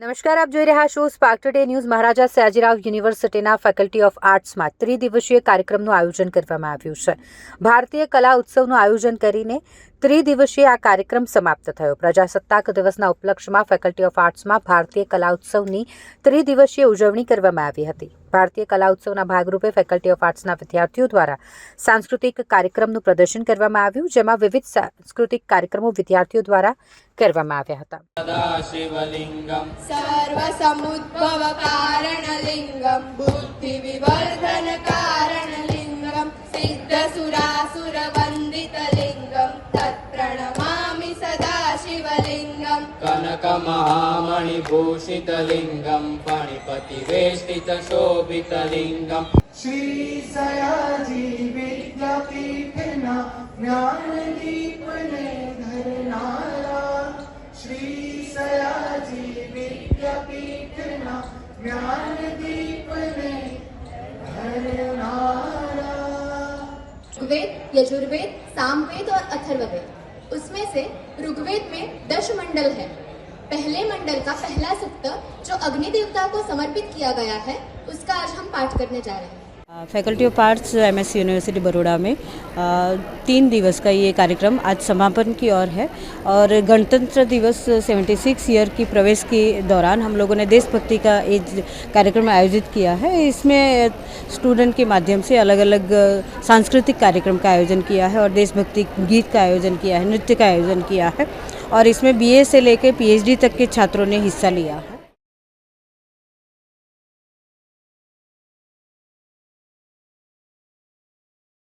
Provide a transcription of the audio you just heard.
નમસ્કાર, આપ જોઈ રહ્યા છો Spark Today News. Maharaja Sayajirao યુનિવર્સિટીના ફેકલ્ટી ઓફ આર્ટ્સમાં ત્રિદિવસીય કાર્યક્રમનું આયોજન કરવામાં આવ્યું છે. ભારતીય કલા ઉત્સવનું આયોજન કરીને ત્રિદિવસીય આ કાર્યક્રમ સમાપ્ત થયો. પ્રજાસત્તાક દિવસના ઉપલક્ષમાં ફેકલ્ટી ઓફ આર્ટ્સમાં ભારતીય કલા ઉત્સવની ત્રિદિવસીય ઉજવણી કરવામાં આવી હતી. ભારતીય કલા ઉત્સવના ભાગરૂપે ફેકલ્ટી ઓફ આર્ટ્સના વિદ્યાર્થીઓ દ્વારા સાંસ્કૃતિક કાર્યક્રમનું પ્રદર્શન કરવામાં આવ્યું જેમાં વિવિધ સાંસ્કૃતિક કાર્યક્રમો વિદ્યાર્થીઓ દ્વારા કરવામાં આવ્યા હતા. સિદ્ધ સુરાસુર વંદિત कनकमहामणिभूषितलिङ्गम् फणिपतिवेष्टितशोभितलिङ्गम् श्री सयाजी विद्यापीठना ज्ञानदीपने धरनारा श्री सयाजी विद्यापीठना ज्ञानदीपने धरनारा ऋग्वेद यजुर्वेद सामवेद और उसमें से ऋग्वेद में दश मंडल है। पहले मंडल का पहला सूक्त जो अग्नि देवता को समर्पित किया गया है, उसका आज हम पाठ करने जा रहे हैं। Faculty of arts M university Baroda में तीन दिवस का ये कार्यक्रम आज समापन की ओर है और गणतंत्र दिवस 76 ईयर की प्रवेश के दौरान हम लोगों ने देशभक्ति का एक कार्यक्रम आयोजित किया है। इसमें स्टूडेंट के माध्यम से अलग अलग सांस्कृतिक कार्यक्रम का आयोजन किया है और देशभक्ति गीत का आयोजन किया है, नृत्य का आयोजन किया है और इसमें बीए से लेकर पीएचडी तक के छात्रों ने हिस्सा लिया है।